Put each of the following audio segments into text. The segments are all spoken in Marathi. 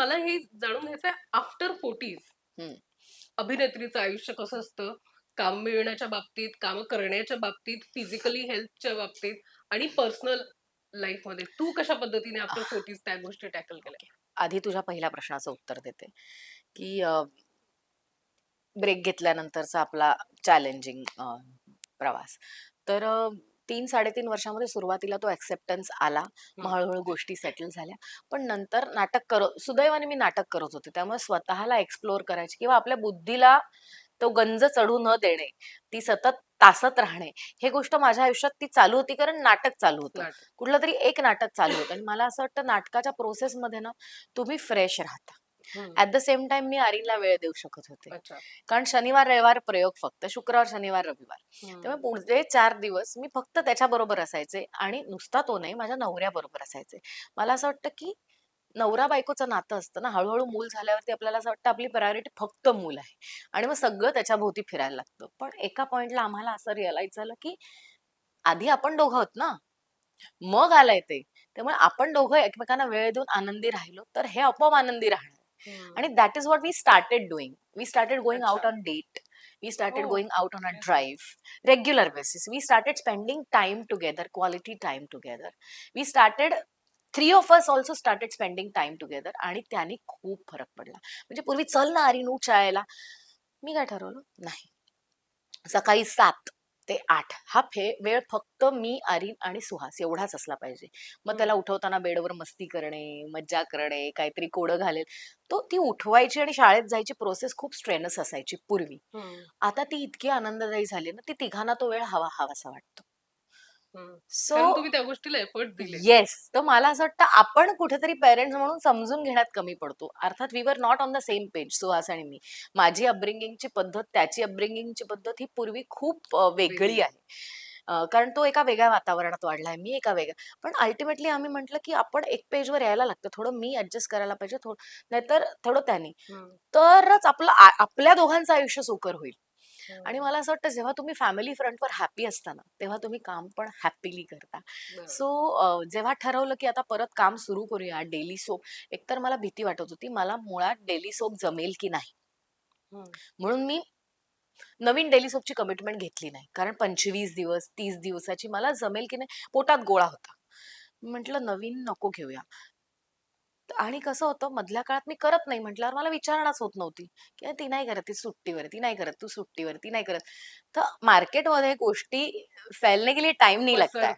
मला हे जाणून घ्यायचंय आफ्टर फोर्टीज. अभिनेत्रीचं आयुष्य कसं असतं? काम मिळण्याच्या बाबतीत काम करण्याच्या बाबतीत फिजिकली हेल्थच्या बाबतीत आणि पर्सनल लाईफमध्ये. तू कशा पद्धतीने आफ्टर फोर्टीज त्या गोष्टी टॅकल केल्या? आधी तुझ्या पहिल्या प्रश्नाचं उत्तर देते. की ब्रेक घेतल्यानंतरचा आपला चॅलेंजिंग प्रवास. तर तीन साडेतीन वर्षामध्ये सुरुवातीला तो ऍक्सेप्टन्स आला. मग हळूहळू गोष्टी सेटल झाल्या. पण नंतर नाटक करत सुदैवाने मी नाटक करत होते. त्यामुळे स्वतःला एक्सप्लोअर करायचे किंवा आपल्या बुद्धीला तो गंज चढू न देणे ती सतत तासत राहणे हे गोष्ट माझ्या आयुष्यात ती चालू होती कारण नाटक चालू होतं. कुठलं तरी एक नाटक चालू होतं. आणि मला असं वाटतं नाटकाच्या प्रोसेसमध्ये ना तुम्ही फ्रेश राहता. ऍट द सेम टाइम मी आरीनला वेळ देऊ शकत होते. कारण शनिवार रविवार प्रयोग फक्त शुक्रवार शनिवार रविवार. त्यामुळे पुढचे चार दिवस मी फक्त त्याच्या बरोबर असायचे आणि नुसता तो नाही माझ्या नवऱ्या बरोबर असायचे. मला असं वाटतं की नवरा बायकोचं नातं असतं ना हळूहळू मूल झाल्यावरती आपल्याला असं वाटतं आपली प्रायोरिटी फक्त मूल आहे. आणि मग सगळं त्याच्या भोवती फिरायला लागतं. पण एका पॉइंटला आम्हाला असं रिअलाइज झालं की आधी आपण दोघं आहोत ना. मग आलंय ते. त्यामुळे आपण दोघं एकमेकांना वेळ देऊन आनंदी राहिलो तर हे आपोआप आनंदी राहणार. आणि that is what we started doing we started going out. On date Oh, going out on a okay. drive regular basis. We started spending time together quality time together. We started three of us also started spending time together आणि त्याने खूप फरक पडला. म्हणजे पूर्वी चल ना अरे नू चायला. मी काय ठरवलं? नाही. सकाळी सात. ते आठ. हा फे वेळ फक्त मी आरीन आणि सुहास एवढाच असला पाहिजे. मग त्याला उठवताना बेडवर मस्ती करणे मज्जा करणे काहीतरी कोडं घालेल. तो ती उठवायची आणि शाळेत जायची प्रोसेस खूप स्ट्रेनस असायची पूर्वी. आता ती इतकी आनंददायी झाली ना ती तिघांना तो वेळ हवा हवासा वाटतो. हम्म. सो कारण तुम्ही त्या गोष्टीला एफर्ट दिले येस. तर मला असं वाटतं आपण कुठेतरी पेरेंट्स म्हणून समजून घेण्यात कमी पडतो. अर्थात we were not on the same page Suhas आणि मी. माझी अपब्रिंगिंगची पद्धत त्याची अपब्रिंगिंगची पद्धत ही पूर्वी खूप अ, वेगळी वेगळी. आहे. अ, कारण तो एका वेगळ्या वातावरणात वाढलाय मी एका वेगळ्या. पण अल्टिमेटली आम्ही म्हटलं की आपण एक पेजवर यायला लागतं. थोडं मी ऍडजस्ट करायला पाहिजे थोडं नाहीतर थोडं त्याने. हम्म. तरच आपलं आ- आपल्या दोघांचं आयुष्य सुकर होईल. आणि हम्म. मला असं वाटतं जेव्हा तुम्ही फॅमिली फ्रंटवर हॅपी असताना तेव्हा तुम्ही काम पण हॅपीली करता. सो जेव्हा ठरवलं की आता परत काम सुरू करूया डेली सोप एकतर मला भीती वाटत होती मला मुळात डेली सोप जमेल की नाही. म्हणून मी नवीन डेली सोपची कमिटमेंट घेतली नाही कारण पंचवीस दिवस तीस दिवसाची मला जमेल की नाही पोटात गोळा होता म्हटलं नवीन नको घेऊया आणि कसं होतं मधल्या काळात मी करत नाही म्हटल्यावर मला विचारणाच होत नव्हती की "अरे, ती नाही करत ती सुट्टीवर ती नाही करत तू सुट्टीवर ती नाही करत. तर मार्केटमध्ये गोष्टी फैलने के लिए टाइम नाही लागत है.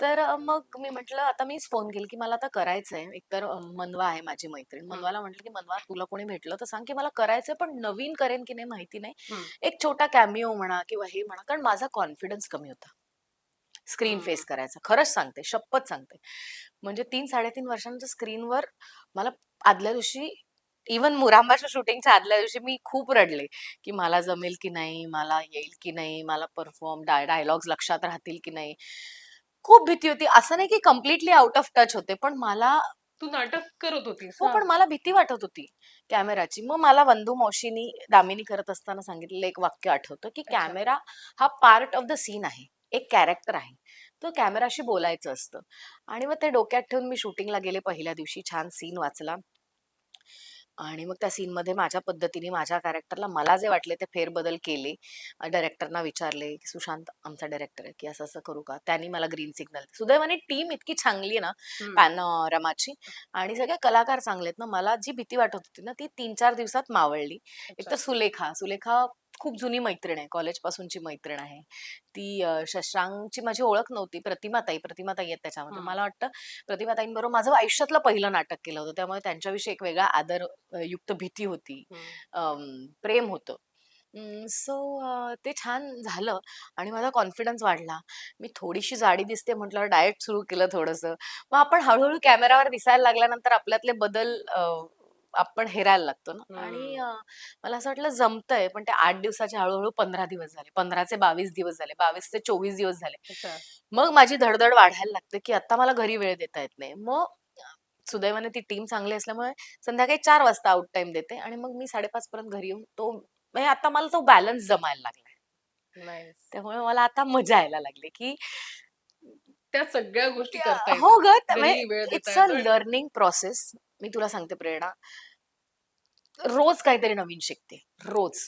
तर मग मी म्हटलं आता मीच फोन केली की मला आता करायचंय एकतर मनवा आहे माझी मैत्रीण. मनवाला म्हटलं की मनवा तुला कोणी भेटलं तर सांग की मला करायचंय पण नवीन करेन की नाही माहिती नाही. एक छोटा कॅमिओ म्हणा किंवा हे म्हणा कारण माझा कॉन्फिडन्स कमी होता. स्क्रीन. फेस करायचा खरंच सांगते शपथ सांगते म्हणजे तीन साडेतीन वर्षांच्या स्क्रीनवर मला आदल्या दिवशी इवन मुरांबाच्या शूटिंगच्या आदल्या दिवशी मी खूप रडले की मला जमेल की नाही मला येईल की नाही मला परफॉर्म डायलॉग्स लक्षात राहतील की नाही खूप भीती होती असं नाही की कम्प्लिटली आउट ऑफ टच होते पण मला तू नाटक करत होतीस हो. पण मला भीती वाटत होती कॅमेराची मग मला वंदू मावशीनी दामिनी करत असताना सांगितलेलं एक वाक्य आठवतं की. कॅमेरा हा पार्ट ऑफ द सीन आहे एक कॅरेक्टर आहे. तो कॅमेराशी बोलायचं असतं. आणि मग ते डोक्यात ठेवून मी शूटिंगला गेले पहिल्या दिवशी छान सीन वाचला. आणि मग त्या सीन मध्ये माझ्या पद्धतीने माझ्या कॅरेक्टरला मला जे वाटले ते फेरबदल केले. डायरेक्टरना विचारले की सुशांत आमचा डायरेक्टर आहे की असं असं करू का? त्यांनी मला ग्रीन सिग्नल सुदैवाने टीम इतकी चांगली आहे ना. पॅनोरमाची आणि सगळे कलाकार चांगले आहेत ना मला जी भीती वाटत होती ना ती तीन चार दिवसात मावळली. एक तर. सुलेखा सुलेखा खूप जुनी मैत्रीण आहे. कॉलेज पासूनची मैत्रीण आहे. ती अं, शशांकची माझी ओळख नव्हती. प्रतिमाताई प्रतिमाताई आहेत त्याच्यामध्ये. मला वाटतं प्रतिमाताईंबरोबर माझं आयुष्यातलं पहिलं नाटक केलं होतं. त्यामुळे त्यांच्याविषयी एक वेगळा आदर अं, युक्त भीती होती. अम, प्रेम होतं. सो ते छान झालं आणि माझा कॉन्फिडन्स वाढला. मी थोडीशी जाडी दिसते म्हटल्यावर डाएट सुरू केलं थोडंसं. मग आपण हळूहळू कॅमेरावर दिसायला लागल्यानंतर आपल्यातले बदल अं, आपण हेरायला लागतो ना. आणि मला असं वाटलं जमतंय पण ते आठ दिवसाचे हळूहळू पंधरा दिवस झाले. पंधराचे बावीस दिवस झाले. बावीस ते चोवीस दिवस झाले. मग माझी धडधड वाढायला लागते की आता मला घरी वेळ देता येत नाही. मग सुदैवाने ती टीम चांगली असल्यामुळे संध्याकाळी चार वाजता आउट टाइम देते आणि मग मी साडेपाच पर्यंत घरी येऊन तो म्हणजे आता मला तो बॅलन्स जमायला लागलाय. त्यामुळे मला आता मजा यायला लागली की त्या सगळ्या गोष्टी करता हो ग इट्स अ लर्निंग प्रोसेस मी तुला सांगते प्रेरणा. रोज काहीतरी नवीन शिकते. रोज.